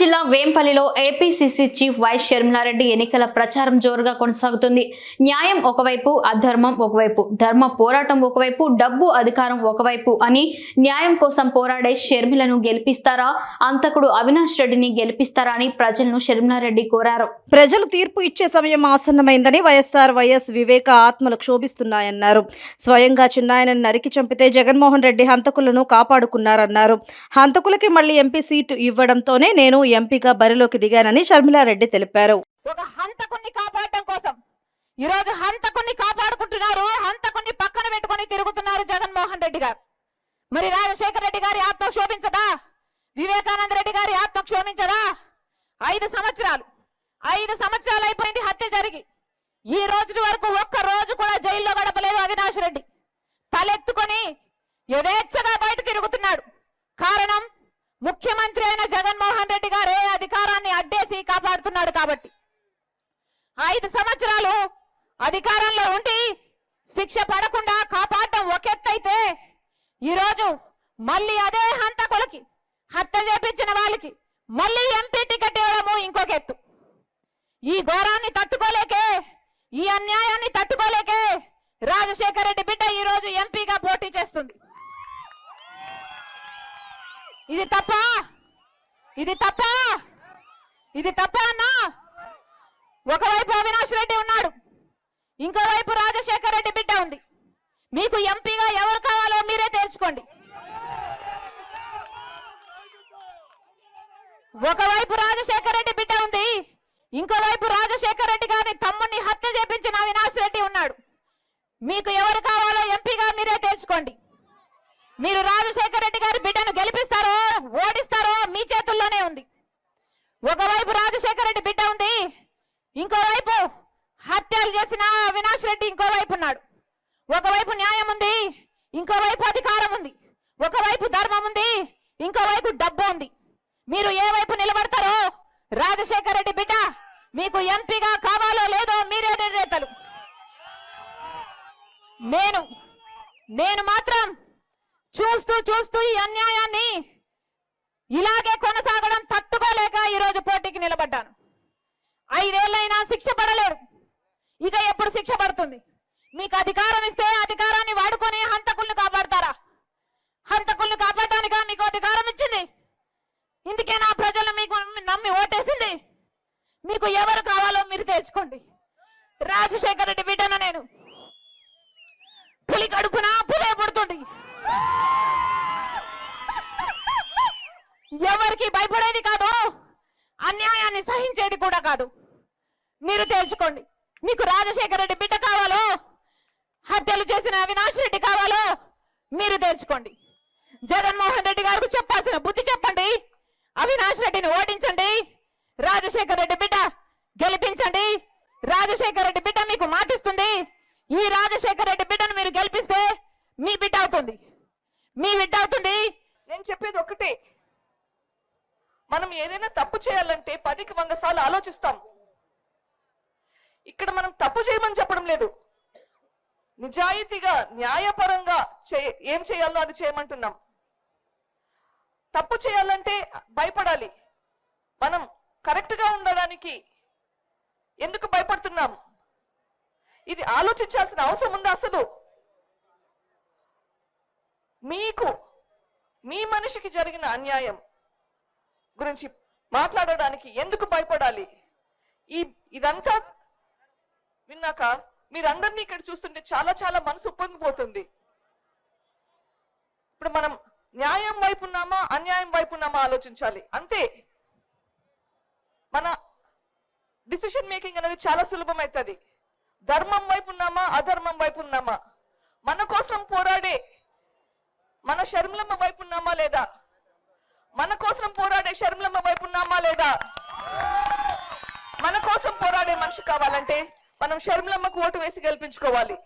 జిల్లా వేంపల్లిలో APCC chief YS Sharmila Reddy ఎన్నికల ప్రచారం జోరుగా కొనసాగుతుంది. న్యాయం ఒకవైపు అధర్మం ఒకవైపు ధర్మ పోరాటం ఒకవైపు డబ్బు అధికారం ఒకవైపు అని న్యాయం కోసం పోరాడే షర్మిలను గెలిపిస్తారా? అంతకుడు అవినాష్ రెడ్డిని గెలిపిస్తారా అని ప్రజలను షర్మిలారెడ్డి కోరారు. ప్రజలు తీర్పు ఇచ్చే సమయం ఆసన్నమైందని వైఎస్ఆర్ వైఎస్ వివేక ఆత్మలు క్షోభిస్తున్నాయన్నారు. స్వయంగా చిన్నాయనని నరికి చంపితే జగన్మోహన్ రెడ్డి హంతకులను కాపాడుకున్నారన్నారు. హంతకులకి మళ్ళీ ఎంపీ సీటు ఇవ్వడంతోనే నేను ఎంపీగా బరిలోకి దిగానని షర్మిలారెడ్డి తెలిపారు. ఒక హంతకుణ్ణి కాపాడడం కోసం ఈరోజు రోజు హంతకుణ్ణి కాపాడుకుంటున్నారు హంతకుణ్ణి పక్కన పెట్టుకుని తిరుగుతున్నారు జగన్మోహన్ రెడ్డి గారు. మరి రాజశేఖర రెడ్డి గారి ఆత్మ శోభించదా వివేకానంద రెడ్డి గారి ఆత్మ క్షోభించదా? ఐదు సంవత్సరాలు ఐదు సంవత్సరాలు అయిపోయింది హత్య జరిగి. ఈ రోజు వరకు ఒక్క రోజు కూడా జైల్లో గడపలేదు అవినాష్ రెడ్డి. తలెత్తుకొని యథేచ్ఛగా బయట తిరుగుతున్నాడు. కారణం ముఖ్యమంత్రి అయిన జగన్మోహన్ రెడ్డి గారు మాట్లాడుతున్నాడు కాబట్టి. ఐదు సంవత్సరాలు అధికారంలో ఉండి శిక్ష పడకుండా కాపాడడం ఒకెత్తైతే ఈరోజు మళ్ళీ అదే హంతకులకి హత్య చేపించిన వాళ్ళకి మళ్ళీ ఎంపీ టికెట్ ఇవ్వడము ఇంకొక ఎత్తు. ఈ ఘోరాన్ని తట్టుకోలేకే ఈ అన్యాయాన్ని తట్టుకోలేకే రాజశేఖర రెడ్డి బిడ్డ ఈ రోజు ఎంపీగా పోటీ చేస్తుంది. ఇది తప్ప? ఇది తప్ప? ఇది తప్ప అన్నా? ఒకవైపు అవినాష్ రెడ్డి ఉన్నాడు ఇంకోవైపు రాజశేఖర రెడ్డి బిడ్డ ఉంది. మీకు ఎంపీగా ఎవరు కావాలో మీరే తేల్చుకోండి. ఒకవైపు రాజశేఖర రెడ్డి బిడ్డ ఉంది ఇంకోవైపు రాజశేఖర రెడ్డి గారిని తమ్ముడిని హత్య చేపించిన అవినాష్ రెడ్డి ఉన్నాడు. మీకు ఎవరు కావాలో ఎంపీగా మీరే తెలుసుకోండి మీరు రాజశేఖర రెడ్డి గారి బిడ్డను గెలిపిస్తారో ఓడిస్తారో ఒకవైపు రాజశేఖర రెడ్డి బిడ్డ ఉంది ఇంకోవైపు హత్యలు చేసిన అవినాష్ రెడ్డి ఇంకోవైపు ఉన్నాడు. ఒకవైపు న్యాయం ఉంది ఇంకోవైపు అధికారం ఉంది. ఒకవైపు ధర్మం ఉంది ఇంకోవైపు డబ్బు ఉంది. మీరు ఏ వైపు నిలబడతారో రాజశేఖర రెడ్డి బిడ్డ మీకు ఎంపీగా కావాలో లేదో మీరే నిర్ణేతలు. నేను నేను మాత్రం చూస్తూ చూస్తూ ఈ అన్యాయాన్ని శిక్ష పడలేరు. ఇక ఎప్పుడు శిక్ష పడుతుంది? మీకు అధికారం ఇస్తే అధికారాన్ని వాడుకొని హంతకుల్ని కాపాడతారా? హంతకుల్ని కాపాడటానికా మీకు అధికారం ఇచ్చింది? ఇందుకే నా ప్రజలు మీకు నమ్మి ఓటేసింది. మీకు ఎవరు కావాలో మీరు తెచ్చుకోండి. రాజశేఖర రెడ్డి బిడ్డను నేను పులి కడుపున పులే పుడుతుంది. ఎవరికి భయపడేది కాదు అన్యాయాన్ని సహించేది కూడా కాదు. మీరు తేల్చుకోండి. మీకు రాజశేఖర రెడ్డి బిడ్డ కావాలో హత్యలు చేసిన అవినాష్ రెడ్డి కావాలో మీరు తేల్చుకోండి. జగన్మోహన్ రెడ్డి గారికి చెప్పాల్సిన బుద్ధి చెప్పండి. అవినాష్ రెడ్డిని ఓడించండి. రాజశేఖర రెడ్డి బిడ్డ గెలిపించండి. రాజశేఖర రెడ్డి బిడ్డ మీకు మాటిస్తుంది. ఈ రాజశేఖర రెడ్డి బిడ్డను మీరు గెలిపిస్తే మీ బిడ్డ అవుతుంది. మీ బిడ్డ అవుతుంది. నేను చెప్పేది ఒకటే మనం ఏదైనా తప్పు చేయాలంటే పదికి వంద సార్లు ఆలోచిస్తాం. ఇక్కడ మనం తప్పు చేయమని చెప్పడం లేదు. నిజాయితీగా న్యాయపరంగా ఏం చేయాలో అది చేయమంటున్నాం. తప్పు చేయాలంటే భయపడాలి. మనం కరెక్ట్గా ఉండడానికి ఎందుకు భయపడుతున్నాం? ఇది ఆలోచించాల్సిన అవసరం ఉందా అసలు? మీకు మీ మనిషికి జరిగిన అన్యాయం గురించి మాట్లాడడానికి ఎందుకు భయపడాలి? ఈ ఇదంతా విన్నాక మీరందరినీ ఇక్కడ చూస్తుంటే చాలా చాలా మనసు ఉప్పొంగిపోతుంది. ఇప్పుడు మనం న్యాయం వైపు ఉన్నామా అన్యాయం వైపు ఉన్నామా ఆలోచించాలి. అంతే. మన డిసిషన్ మేకింగ్ అనేది చాలా సులభం అవుతుంది ధర్మం వైపు ఉన్నామా అధర్మం వైపు ఉన్నామా? మన కోసం పోరాడే మన షర్మిలమ్మ వైపు ఉన్నామా లేదా? మన కోసం పోరాడే షర్మిలమ్మ వైపు ఉన్నామా లేదా? మన కోసం పోరాడే మనిషి కావాలంటే మనం షర్మిలమ్మకు ఓటు వేసి గెలిపించుకోవాలి.